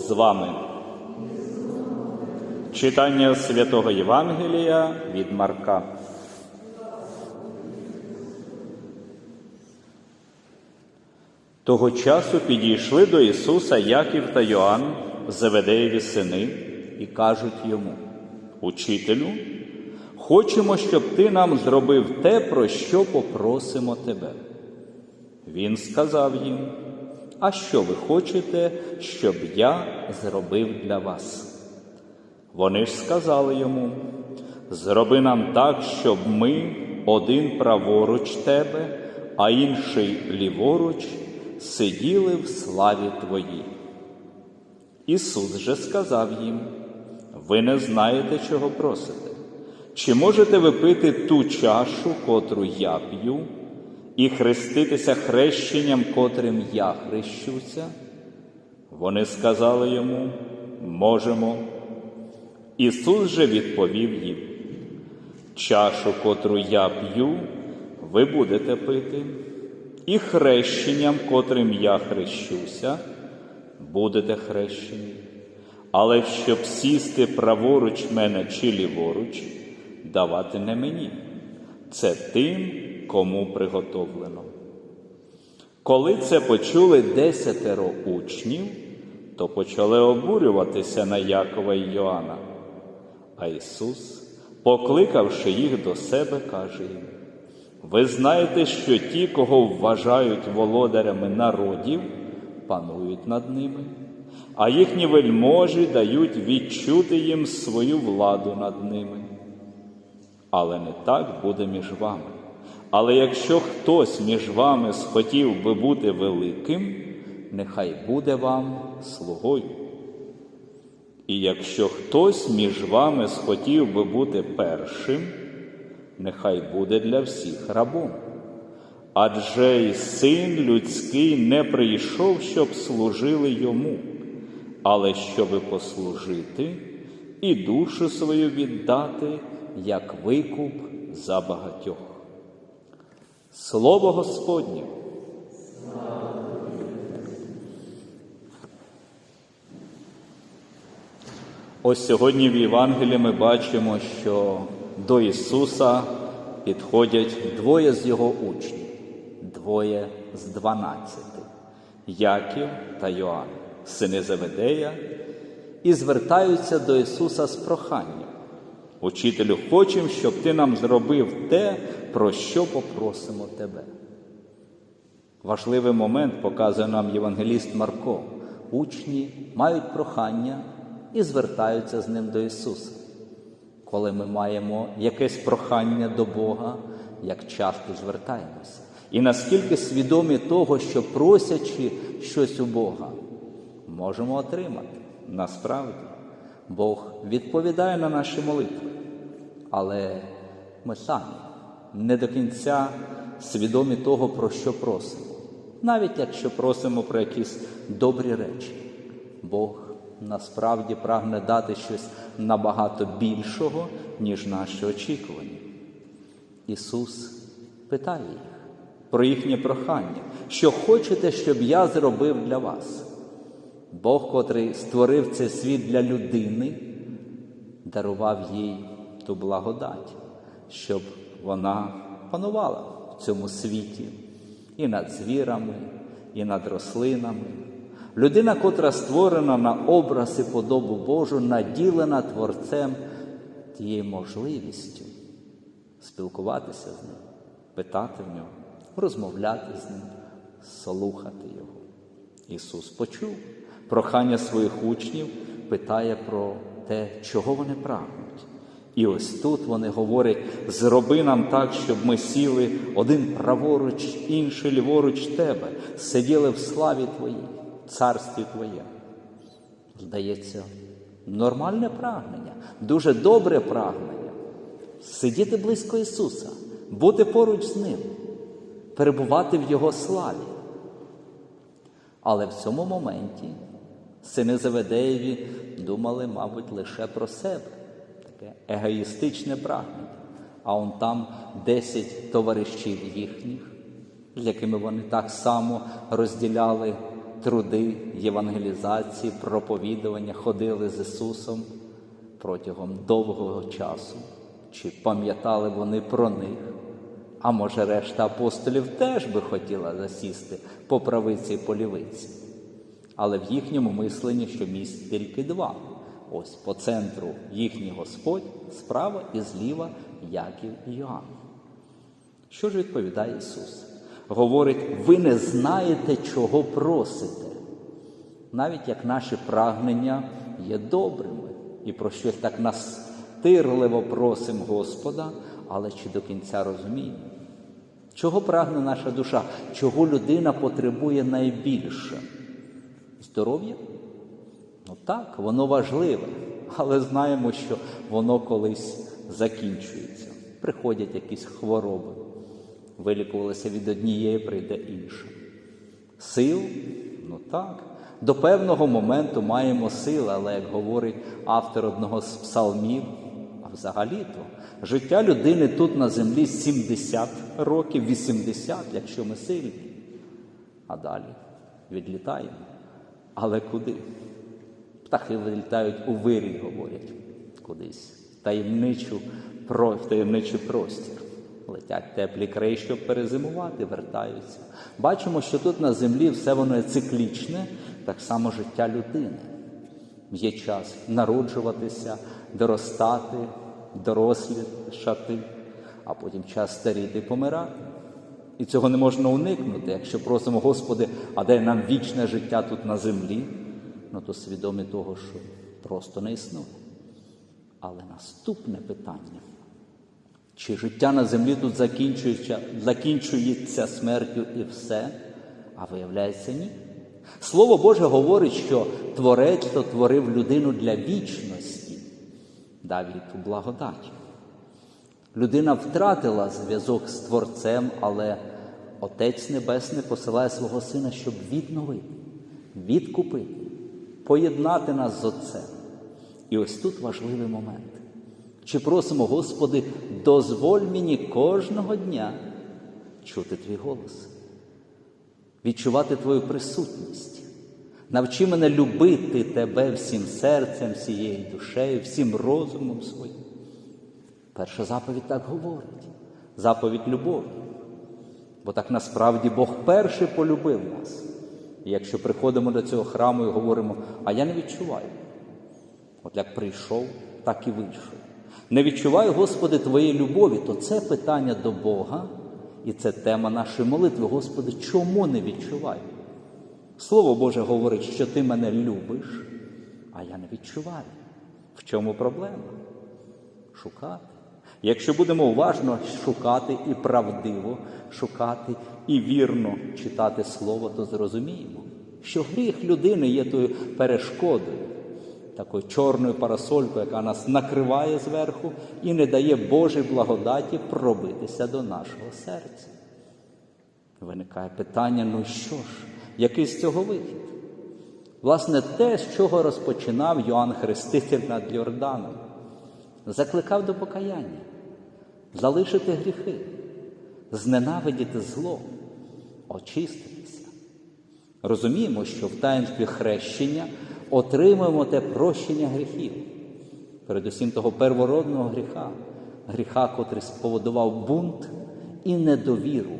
з вами. Читання святого Євангелія від Марка. Того часу підійшли до Ісуса Яків та Йоанн, Зеведеєві сини, і кажуть йому: Учителю, хочемо, щоб ти нам зробив те, про що попросимо тебе. Він сказав їм: А що ви хочете, щоб я зробив для вас? Вони ж сказали йому: Зроби нам так, щоб ми один праворуч тебе, а інший ліворуч сиділи в славі Твоїй. Ісус же сказав їм: Ви не знаєте, чого просите. Чи можете ви пити ту чашу, котру я п'ю, і хреститися хрещенням, котрим я хрещуся? Вони сказали йому, можемо. Ісус же відповів їм, чашу, котру я п'ю, ви будете пити, і хрещенням, котрим я хрещуся, будете хрещені. Але щоб сісти праворуч мене чи ліворуч, давати не мені, це тим, кому приготовлено. Коли це почули десятеро учнів, то почали обурюватися на Якова і Йоанна. А Ісус, покликавши їх до себе, каже їм: Ви знаєте, що ті, кого вважають володарями народів, панують над ними, а їхні вельможі дають відчути їм свою владу над ними. Але не так буде між вами. Але якщо хтось між вами схотів би бути великим, нехай буде вам слугою. І якщо хтось між вами схотів би бути першим, нехай буде для всіх рабом. Адже й син людський не прийшов, щоб служили йому, але щоби послужити і душу свою віддати, як викуп за багатьох. Слово Господнє. Ось сьогодні в Євангелії ми бачимо, що до Ісуса підходять двоє з Його учнів, двоє з дванадцяти Яків та Йоанн, сини Заведея, і звертаються до Ісуса з проханням. Учителю, хочемо, щоб ти нам зробив те, про що попросимо тебе. Важливий момент показує нам євангеліст Марко. Учні мають прохання і звертаються з ним до Ісуса. Коли ми маємо якесь прохання до Бога, як часто звертаємося, і наскільки свідомі того, що просячи щось у Бога, можемо отримати. Насправді, Бог відповідає на наші молитви, але ми самі не до кінця свідомі того, про що просимо, навіть якщо просимо про якісь добрі речі, Бог насправді прагне дати щось набагато більшого, ніж наші очікування. Ісус питає їх про їхнє прохання, що хочете, щоб я зробив для вас. Бог, котрий створив цей світ для людини, дарував їй ту благодать, щоб вона панувала в цьому світі і над звірами, і над рослинами. Людина, котра створена на образ і подобу Божу, наділена Творцем тією можливістю спілкуватися з ним, питати в нього, розмовляти з ним, слухати Його. Ісус почув прохання своїх учнів, питає про те, чого вони прагнуть. І ось тут вони говорять: зроби нам так, щоб ми сіли один праворуч, інший ліворуч тебе, сиділи в славі Твоїй, царстві Твоєму. Здається, нормальне прагнення, дуже добре прагнення. Сидіти близько Ісуса, бути поруч з Ним, перебувати в Його славі. Але в цьому моменті сини Заведеєві думали, мабуть, лише про себе, егоїстичне прагнення. А он там десять товаришів їхніх, з якими вони так само розділяли труди євангелізації, проповідування, ходили з Ісусом протягом довгого часу. Чи пам'ятали вони про них? А може, решта апостолів теж би хотіла засісти по правиці і по лівиці. Але в їхньому мисленні, що місць тільки два. Ось по центру їхній Господь, справа і зліва Яків і Йоанн. Що ж відповідає Ісус? Говорить, ви не знаєте, чого просите, навіть як наші прагнення є добрими, і про щось так настирливо просимо Господа, але чи до кінця розуміємо? Чого прагне наша душа? Чого людина потребує найбільше? Здоров'я? Ну так, воно важливе, але знаємо, що воно колись закінчується. Приходять якісь хвороби, вилікувалися від однієї, прийде інша. Сил? Ну так. До певного моменту маємо сили, але як говорить автор одного з псалмів, а взагалі-то життя людини тут на землі 70 років, 80, якщо ми сильні. А далі відлітаємо. Але куди? Птахи вилітають у вирій, говорять, кудись, таємничу, в таємничий простір. Летять теплі краї, щоб перезимувати, вертаються. Бачимо, що тут на землі все воно є циклічне, так само життя людини. Є час народжуватися, доростати, дорослішати, а потім час старіти і помирати. І цього не можна уникнути. Якщо просимо, Господи, а дай нам вічне життя тут на землі, ну то свідомі того, що просто не існує. Але наступне питання: чи життя на землі тут закінчується, закінчується смертю і все? А виявляється, ні. Слово Боже говорить, що Творець то творив людину для вічності, дав їй ту благодать. Людина втратила зв'язок з Творцем, але Отець Небесний посилає свого Сина, щоб відновити, відкупити, поєднати нас з Отцем. І ось тут важливий момент. Чи просимо, Господи, дозволь мені кожного дня чути Твій голос, відчувати Твою присутність. Навчи мене любити Тебе всім серцем, всією душею, всім розумом своїм. Перша заповідь так говорить. Заповідь любові. Бо так насправді Бог перший полюбив нас. І якщо приходимо до цього храму і говоримо, а я не відчуваю. От як прийшов, так і вийшов. Не відчуваю, Господи, Твоєї любові, то це питання до Бога, і це тема нашої молитви. Господи, чому не відчуваю? Слово Боже говорить, що Ти мене любиш, а я не відчуваю. В чому проблема? Шукати. Якщо будемо уважно шукати і правдиво шукати і вірно читати Слово, то зрозуміємо, що гріх людини є тою перешкодою, такою чорною парасолькою, яка нас накриває зверху і не дає Божій благодаті пробитися до нашого серця. Виникає питання: ну що ж, який з цього вихід? Власне, те, з чого розпочинав Йоанн Хреститель над Йорданом, закликав до покаяння, залишити гріхи, зненавидіти зло, очиститися. Розуміємо, що в таїнстві хрещення отримуємо те прощення гріхів, передусім того первородного гріха, гріха, котрий споводував бунт і недовіру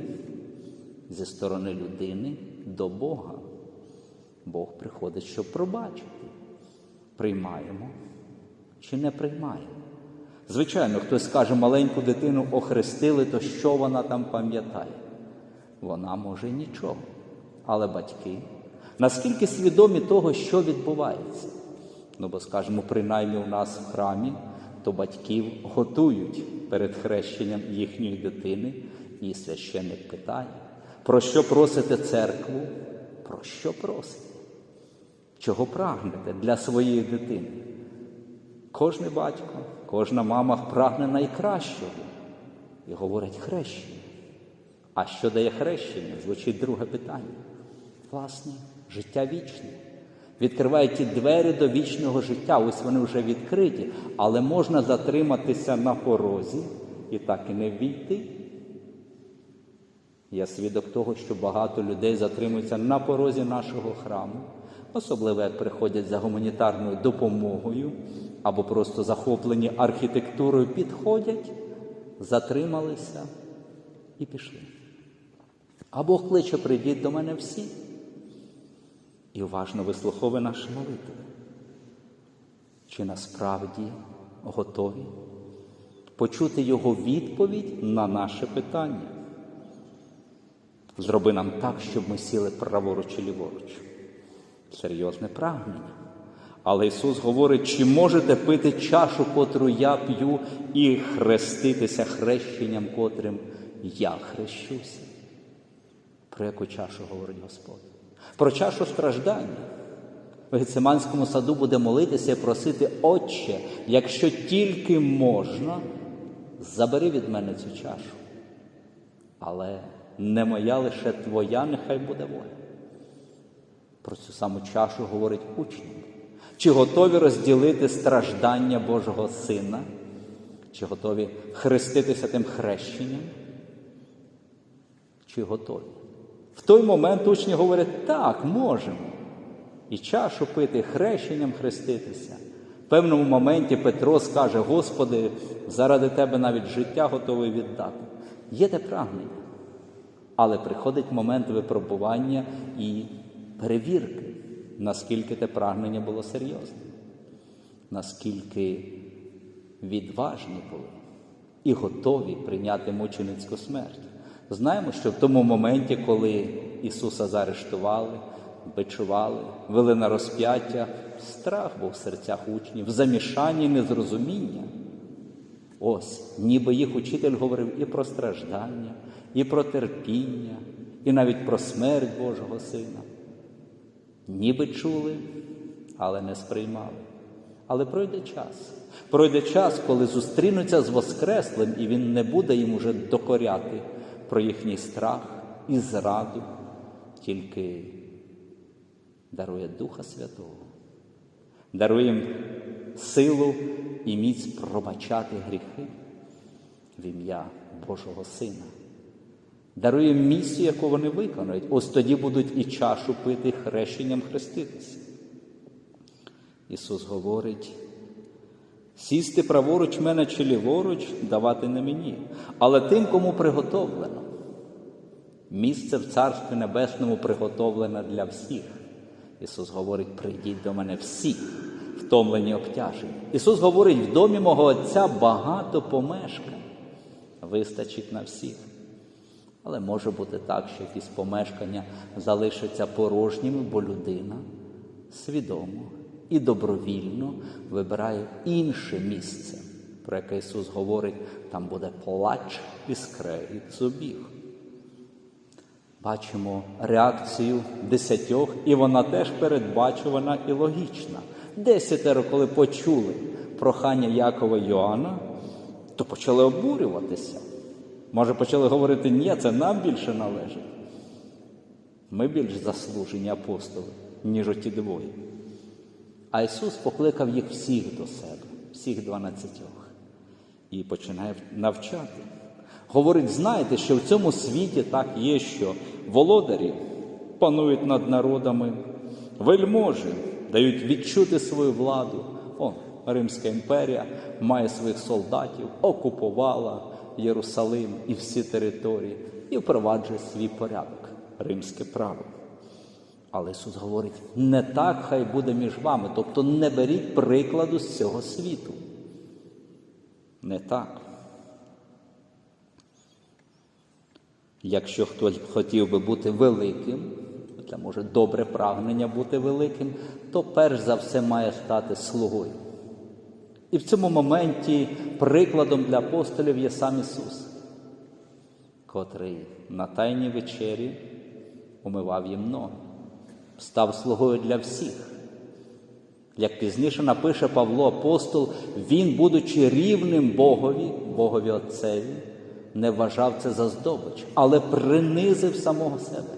зі сторони людини до Бога. Бог приходить, щоб пробачити. Приймаємо чи не приймаємо. Звичайно, хтось скаже, маленьку дитину охрестили, то що вона там пам'ятає? Вона може нічого. Але батьки, наскільки свідомі того, що відбувається? Ну, бо, скажімо, принаймні у нас в храмі, то батьків готують перед хрещенням їхньої дитини, і священник питає, про що просите церкву? Про що просите? Чого прагнете для своєї дитини? Кожний батько, кожна мама прагне найкращого і говорить хрещення. А що дає хрещення? Звучить друге питання. Власне, життя вічне. Відкриває ті двері до вічного життя. Ось вони вже відкриті, але можна затриматися на порозі і так і не війти. Я свідок того, що багато людей затримуються на порозі нашого храму, особливо як приходять за гуманітарною допомогою або просто захоплені архітектурою, підходять, затрималися і пішли. А Бог кличе, прийдіть до мене всі і уважно вислуховує наші молитви. Чи насправді готові почути Його відповідь на наше питання? Зроби нам так, щоб ми сіли праворуч і ліворуч. Серйозне прагнення. Але Ісус говорить, чи можете пити чашу, котру я п'ю, і хреститися хрещенням, котрим я хрещуся. Про яку чашу говорить Господь? Про чашу страждання. В Гециманському саду буде молитися і просити, Отче, якщо тільки можна, забери від мене цю чашу. Але не моя лише твоя, нехай буде воля. Про цю саму чашу говорить учням. Чи готові розділити страждання Божого Сина? Чи готові хреститися тим хрещенням? Чи готові? В той момент учні говорять, так, можемо. І чашу пити, хрещенням хреститися. В певному моменті Петро скаже, Господи, заради Тебе навіть життя готовий віддати. Є те прагнення. Але приходить момент випробування і перевірки, наскільки те прагнення було серйозним, наскільки відважні були і готові прийняти мученицьку смерть. Знаємо, що в тому моменті, коли Ісуса заарештували, бичували, вели на розп'яття, страх був в серцях учнів, замішання і незрозуміння. Ось, ніби їх учитель говорив і про страждання, і про терпіння, і навіть про смерть Божого Сина. Ніби чули, але не сприймали. Але пройде час. Пройде час, коли зустрінуться з Воскреслим, і він не буде їм уже докоряти про їхній страх і зраду, тільки дарує Духа Святого, дарує їм силу і міць пробачати гріхи в ім'я Божого Сина. Дарує місію, яку вони виконують. Ось тоді будуть і чашу пити хрещенням хреститися. Ісус говорить, сісти праворуч мене чи ліворуч давати не мені, але тим, кому приготовлено. Місце в Царстві Небесному приготовлене для всіх. Ісус говорить, прийдіть до мене всі, втомлені обтяжені. Ісус говорить, в домі мого Отця багато помешкань. Вистачить на всіх. Але може бути так, що якісь помешкання залишаться порожніми, бо людина свідомо і добровільно вибирає інше місце, про яке Ісус говорить, там буде плач і скрегіт зубів. Бачимо реакцію десятьох, і вона теж передбачувана і логічна. Десятеро, коли почули прохання Якова і Йоанна, то почали обурюватися. Може, почали говорити, ні, це нам більше належить. Ми більш заслужені апостоли, ніж оті двоє. А Ісус покликав їх всіх до себе, всіх дванадцятьох, і починає навчати. Говорить, знаєте, що в цьому світі так є, що володарі панують над народами, вельможі дають відчути свою владу. О, Римська імперія має своїх солдатів, окупувала Єрусалим і всі території і впроваджує свій порядок, римське право. Але Ісус говорить, не так хай буде між вами, тобто не беріть прикладу з цього світу. Не так. Якщо хтось хотів би бути великим, це може добре прагнення бути великим, то перш за все має стати слугою. І в цьому моменті прикладом для апостолів є сам Ісус, котрий на Тайній вечері умивав їм ноги, став слугою для всіх. Як пізніше напише Павло апостол, він, будучи рівним Богові, Богові Отцеві, не вважав це за здобич, але принизив самого себе,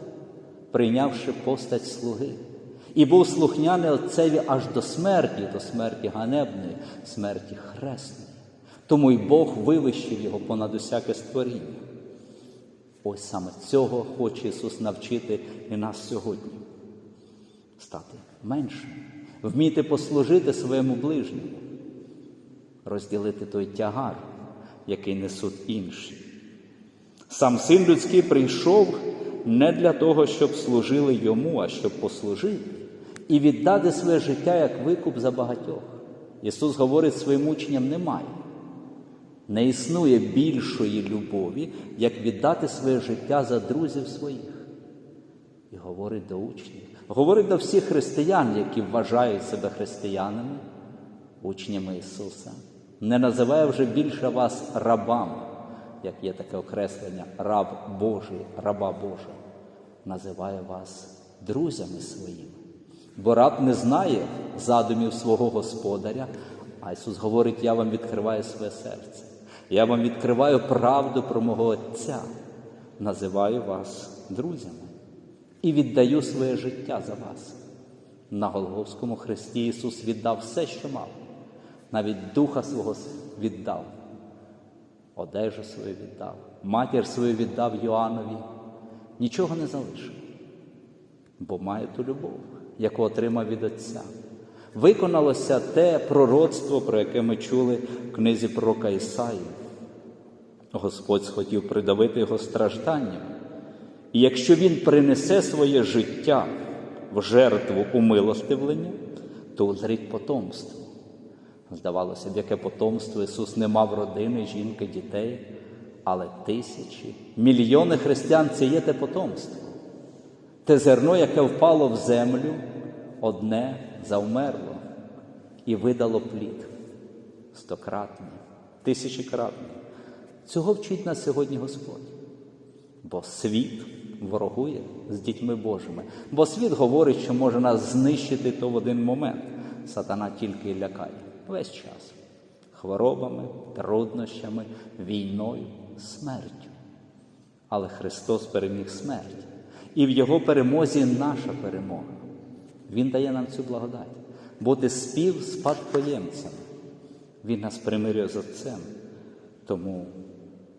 прийнявши постать слуги. І був слухняний Отцеві аж до смерті, до смерті ганебної, смерті хресної. Тому й Бог вивищив його понад усяке створіння. Ось саме цього хоче Ісус навчити і нас сьогодні. Стати меншим, вміти послужити своєму ближньому, розділити той тягар, який несуть інші. Сам син людський прийшов не для того, щоб служили йому, а щоб послужити і віддати своє життя як викуп за багатьох. Ісус говорить своїм учням немає. Не існує більшої любові, як віддати своє життя за друзів своїх. І говорить до учнів, говорить до всіх християн, які вважають себе християнами, учнями Ісуса. Не називає вже більше вас рабами, як є таке окреслення, раб Божий, раба Божа. Називає вас друзями своїми. Бо раб не знає задумів свого господаря, а Ісус говорить: я вам відкриваю своє серце. Я вам відкриваю правду про мого Отця, називаю вас друзями і віддаю своє життя за вас. На Голгофському хресті Ісус віддав все, що мав, навіть духа свого віддав, одежу свою віддав, матір свою віддав Йоаннові, нічого не залишив, бо має ту любов, яку отримав від Отця. Виконалося те пророцтво, про яке ми чули в книзі пророка Ісаї. Господь схотів придавити його стражданням. І якщо він принесе своє життя в жертву умилостивлення, то узрить потомство. Здавалося б, яке потомство Ісус не мав родини, жінки, дітей, але тисячі, мільйони християн це є те потомство. Те зерно, яке впало в землю, одне завмерло і видало плід стократний, тисячекратний. Цього вчить нас сьогодні Господь. Бо світ ворогує з дітьми Божими. Бо світ говорить, що може нас знищити то в один момент. Сатана тільки і лякає весь час хворобами, труднощами, війною, смертю. Але Христос переміг смерть. І в Його перемозі наша перемога. Він дає нам цю благодать бути спів спадкоємцями. Він нас примирює з Отцем. Тому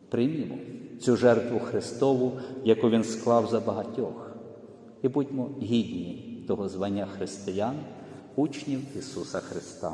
приймімо цю жертву Христову, яку Він склав за багатьох, і будьмо гідні того звання християн, учнів Ісуса Христа.